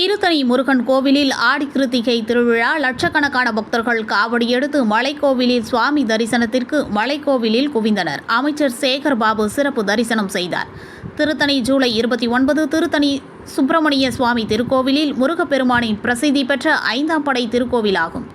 திருத்தணி முருகன் கோவிலில் ஆடி கிருத்திகை திருவிழா. லட்சக்கணக்கான பக்தர்கள் காவடி எடுத்து மலைக்கோவிலில் சுவாமி தரிசனத்திற்கு மலைக்கோவிலில் குவிந்தனர். அமைச்சர் சேகர் பாபு சிறப்பு தரிசனம் செய்தார். திருத்தணி ஜூலை இருபத்தி ஒன்பது திருத்தணி சுப்பிரமணிய சுவாமி திருக்கோவிலில் முருகப்பெருமானின் பிரசித்தி பெற்ற ஐந்தாம் படை திருக்கோவிலாகும்.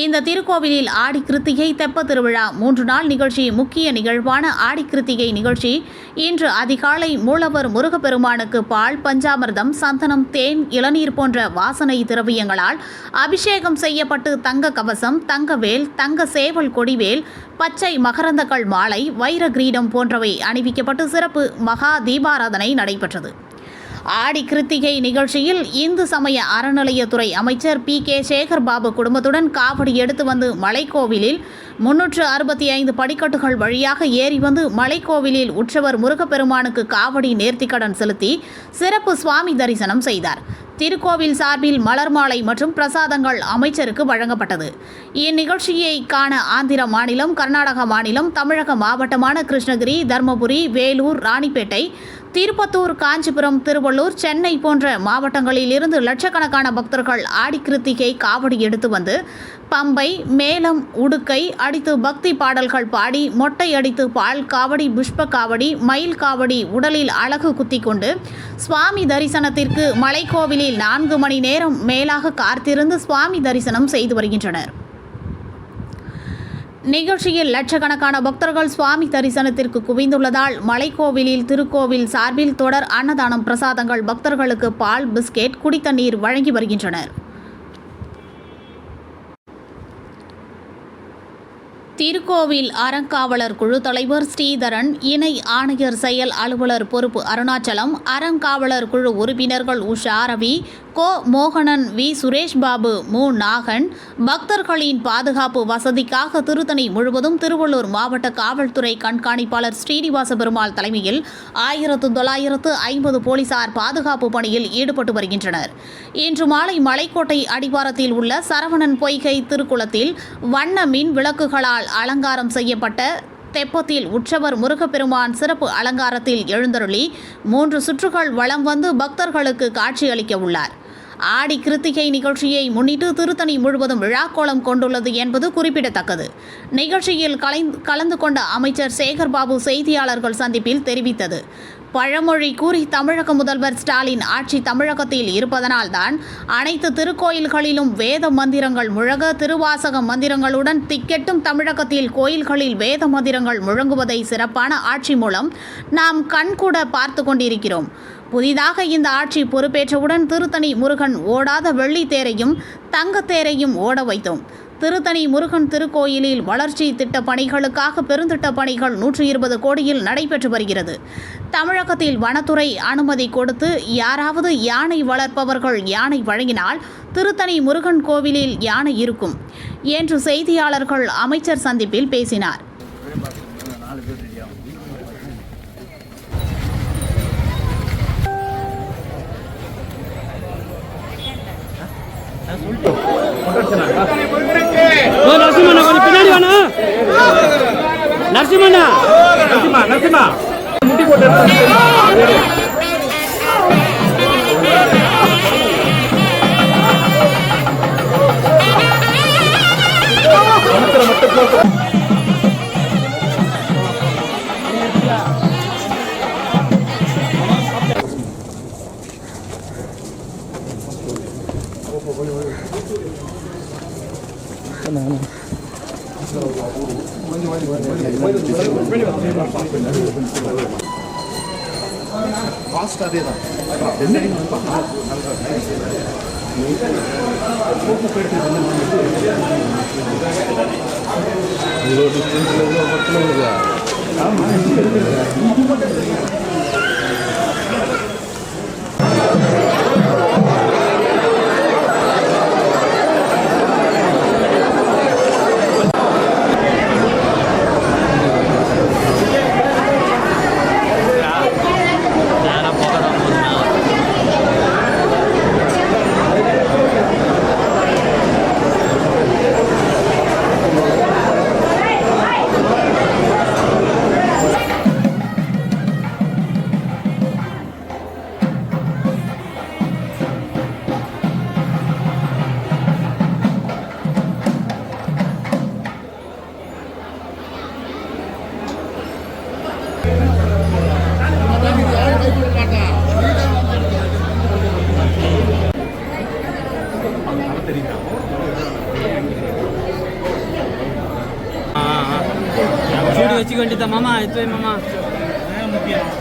இந்த திருக்கோவிலில் ஆடி கிருத்திகை தெப்ப திருவிழா மூன்று நாள் நிகழ்ச்சி முக்கிய நிகழ்வான ஆடி கிருத்திகை நிகழ்ச்சி. இன்று அதிகாலை மூலவர் முருகப்பெருமானுக்கு பால் பஞ்சாமிர்தம் சந்தனம் தேன் இளநீர் போன்ற வாசனை திரவியங்களால் அபிஷேகம் செய்யப்பட்டு தங்க கவசம் தங்கவேல் தங்க சேவல் கொடிவேல் பச்சை மகரந்தக்கள் மாலை வைர கிரீடம் போன்றவை அணிவிக்கப்பட்டு சிறப்பு மகா தீபாராதனை நடைபெற்றது. ஆடி கிருத்திகை நிகழ்ச்சியில் இந்து சமய அறநிலையத்துறை அமைச்சர் பி கே சேகர் பாபு குடும்பத்துடன் காவடி எடுத்து வந்து மலைக்கோவிலில் முன்னூற்று அறுபத்தி ஐந்து படிக்கட்டுகள் வழியாக ஏறி வந்து மலைக்கோவிலில் உற்சவர் முருகப்பெருமானுக்கு காவடி நேர்த்திக்கடன் செலுத்தி சிறப்பு சுவாமி தரிசனம் செய்தார். திருக்கோவில் சார்பில் மலர் மாலை மற்றும் பிரசாதங்கள் அமைச்சருக்கு வழங்கப்பட்டது. இந்நிகழ்ச்சியை காண ஆந்திர மாநிலம் கர்நாடக மாநிலம் தமிழக மாவட்டமான கிருஷ்ணகிரி தர்மபுரி வேலூர் ராணிப்பேட்டை திருப்பத்தூர் காஞ்சிபுரம் திருவள்ளூர் சென்னை போன்ற மாவட்டங்களில் இருந்து லட்சக்கணக்கான பக்தர்கள் ஆடி கிருத்திகை காவடி எடுத்து வந்து பம்பை மேலம் உடுக்கை அடித்து பக்தி பாடல்கள் பாடி மொட்டை அடித்து பால் காவடி புஷ்ப காவடி மயில் காவடி உடலில் அழகு குத்தி கொண்டு சுவாமி தரிசனத்திற்கு மலைக்கோவிலில் நான்கு மணி நேரம் மேலாக காத்திருந்து சுவாமி தரிசனம் செய்து வருகின்றனர். நிகழ்ச்சியில் லட்சக்கணக்கான பக்தர்கள் சுவாமி தரிசனத்திற்கு குவிந்துள்ளதால் மலைக்கோவிலில் திருக்கோவில் சார்பில் தொடர் அன்னதானம் பிரசாதங்கள் பக்தர்களுக்கு பால் பிஸ்கெட் குடித்தண்ணீர் வழங்கி வருகின்றனர். திருக்கோவில் அறங்காவலர் குழு தலைவர் ஸ்ரீதரன் இணை ஆணையர் செயல் அலுவலர் பொறுப்பு அருணாச்சலம் அறங்காவலர் குழு உறுப்பினர்கள் உஷா ரவி கோ மோகனன் வி. சுரேஷ் பாபு மு. நாகன் பக்தர்களின் பாதுகாப்பு வசதிக்காக திருத்தணி முழுவதும் திருவள்ளூர் மாவட்ட காவல்துறை கண்காணிப்பாளர் ஸ்ரீனிவாச பெருமாள் தலைமையில் ஆயிரத்து தொள்ளாயிரத்து ஐம்பது போலீசார் பாதுகாப்பு பணியில் ஈடுபட்டு வருகின்றனர். இன்று மாலை மலைக்கோட்டை அடிவாரத்தில் உள்ள சரவணன் பொய்கை திருக்குளத்தில் வண்ண மின் விளக்குகளால் அலங்காரம் செய்யப்பட்ட தெப்பத்தில் உற்சவர் முருகப்பெருமான் சிறப்பு அலங்காரத்தில் எழுந்தருளி மூன்று சுற்றுகள் வளம் வந்து பக்தர்களுக்கு காட்சியளிக்க உள்ளார். ஆடி கிருத்திகை நிகழ்ச்சியை முன்னிட்டு திருத்தணி முழுவதும் விழாக்கோலம் கொண்டுள்ளது என்பது குறிப்பிடத்தக்கது. நிகழ்ச்சியில் கலைந்து கலந்து கொண்ட அமைச்சர் சேகர் பாபு செய்தியாளர்கள் சந்திப்பில் தெரிவித்தது. பழமொழி கூறி தமிழக முதல்வர் ஸ்டாலின் ஆட்சி தமிழகத்தில் இருப்பதனால்தான் அனைத்து திருக்கோயில்களிலும் வேத மந்திரங்கள் முழக திருவாசக மந்திரங்களுடன் திக்கெட்டும் தமிழகத்தில் கோயில்களில் வேத மந்திரங்கள் முழங்குவதை சிறப்பான ஆட்சி மூலம் நாம் கண்கூட பார்த்து கொண்டிருக்கிறோம். புதிதாக இந்த ஆட்சி பொறுப்பேற்றவுடன் திருத்தணி முருகன் ஓடாத வெள்ளித்தேரையும் தங்கத்தேரையும் ஓட வைத்தோம். திருத்தணி முருகன் திருக்கோயிலில் வளர்ச்சி திட்ட பணிகளுக்காக பெருந்திட்ட பணிகள் நூற்றி இருபது கோடியில் நடைபெற்று வருகிறது. தமிழகத்தில் வனத்துறை அனுமதி கொடுத்து யாராவது யானை வளர்ப்பவர்கள் யானை வழங்கினால் திருத்தணி முருகன் கோவிலில் யானை இருக்கும் என்று செய்தியாளர்கள் அமைச்சர் சந்திப்பில் பேசினார். நரசிம்மண்ணா கொஞ்சம் பின்னாடி வேணா நரசிம்மண்ணா. நரசிம்மா நரசிம்மா. முட்டி போட்டு காஸ்ட் அதே தான். இவ்வளோ டிஸ்டன்ஸில் இவ்வளோ ஆமாம் சூடு வச்சுக்க வேண்டியதா மாமா. எத்து மாமா. முக்கியம்